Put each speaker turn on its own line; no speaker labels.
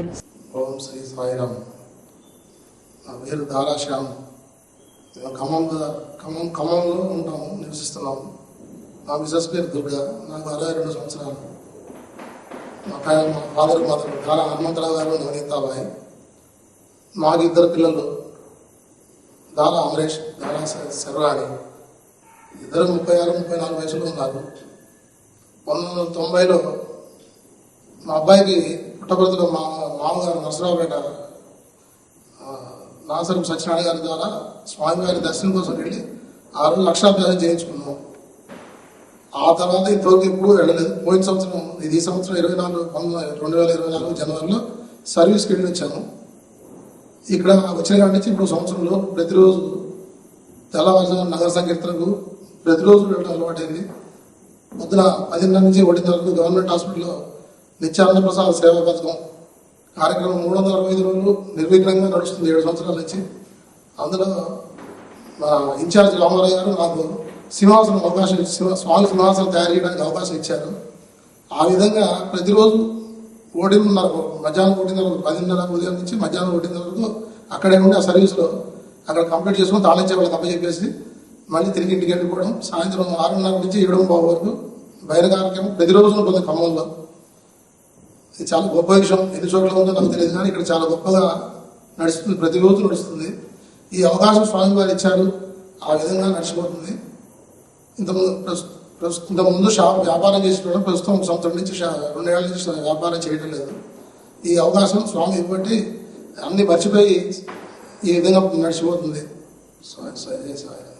ఓం శ్రీ సాయిరామ్. నా పేరు దారాశ్యామ్. మేము ఖమ్మం ఖమ్మం ఖమ్మంలో ఉంటాము నివసిస్తున్నాము. మా బిజినెస్ పేరు దుర్గా. నాకు అరవై రెండు సంవత్సరాలు. మా పైన మా ఫాదర్ మాత్రం దారా హనుమంతరావు గారు నవనీతాబాయి మాకు ఇద్దరు పిల్లలు. దారా అమరేష్ దారా శర్వాణి. ఇద్దరు ముప్పై ఆరు ముప్పై నాలుగు వయసులో ఉన్నారు. పంతొమ్మిది వందల తొంభైలో మా అబ్బాయికి పుట్టపర్తిలో మా మామగారు నరసరావుపేట నాసరం సత్యనారాయణ గారి ద్వారా స్వామివారి దర్శనం కోసం వెళ్ళి ఆ రోజు లక్షాభ్యాసం చేయించుకున్నాం. ఆ తర్వాత ఇంతవరకు ఎప్పుడూ వెళ్ళలేదు. పోయిన సంవత్సరం ఇది ఈ సంవత్సరం ఇరవై నాలుగు రెండు వేల ఇరవై నాలుగు జనవరిలో సర్వీస్కి వెళ్ళి వచ్చాను ఇక్కడ వచ్చిన కాడి నుంచి ఇప్పుడు సంవత్సరంలో ప్రతిరోజు తెల్లవారుజామున నగర సంకీర్తనకు ప్రతిరోజు వెళ్ళడం అలవాటైంది. పొద్దున పదిన్నర నుంచి ఒకటిన్నర వరకు గవర్నమెంట్ హాస్పిటల్లో నిత్యానంద ప్రసాద్ సేవా పథకం కార్యక్రమం మూడు వందల అరవై ఐదు రోజులు నిర్విఘ్నంగా నడుస్తుంది ఏడు సంవత్సరాల నుంచి. అందులో మా ఇన్ఛార్జ్ రామారావు గారు నాకు సింహాసనం అవకాశం స్వామి సింహాసనం తయారు చేయడానికి అవకాశం ఇచ్చారు. ఆ విధంగా ప్రతిరోజు ఒకటిన్నర మధ్యాహ్నం ఒకటిన్నర వరకు, పదిన్నర ఉదయం నుంచి మధ్యాహ్నం ఒకటిన్నర వరకు అక్కడే ఉండి ఆ సర్వీస్లో అక్కడ కంప్లీట్ చేసుకుని తాళించే వాళ్ళకి అప్పచెప్పేసి మళ్ళీ తిరిగి ఇంటికి వెళ్ళిపోవడం సాయంత్రం ఆరున్నర నుంచి ఏడు బాబు వరకు బయట కార్యక్రమం ప్రతిరోజు ఉంటుంది ఖమ్మంలో. ఇది చాలా గొప్ప విషయం. ఎన్ని చోట్ల ఉందో నాకు తెలియదు కానీ ఇక్కడ చాలా గొప్పగా నడుస్తుంది ప్రతిరోజు నడుస్తుంది. ఈ అవకాశం స్వామి వారు ఇచ్చారు. ఆ విధంగా నడిచిపోతుంది. ఇంతకుముందు ప్రస్తు- ప్రస్తు- ఇంతకుముందు షాప్ వ్యాపారం చేసేటప్పుడు ప్రస్తుతం ఒక సంవత్సరం నుంచి రెండేళ్ళ నుంచి వ్యాపారం చేయడం లేదు. ఈ అవకాశం స్వామి ఇవ్వబట్టి అన్ని మర్చిపోయి ఈ విధంగా నడిచిపోతుంది. స్వామి సాయి సార్ సాయి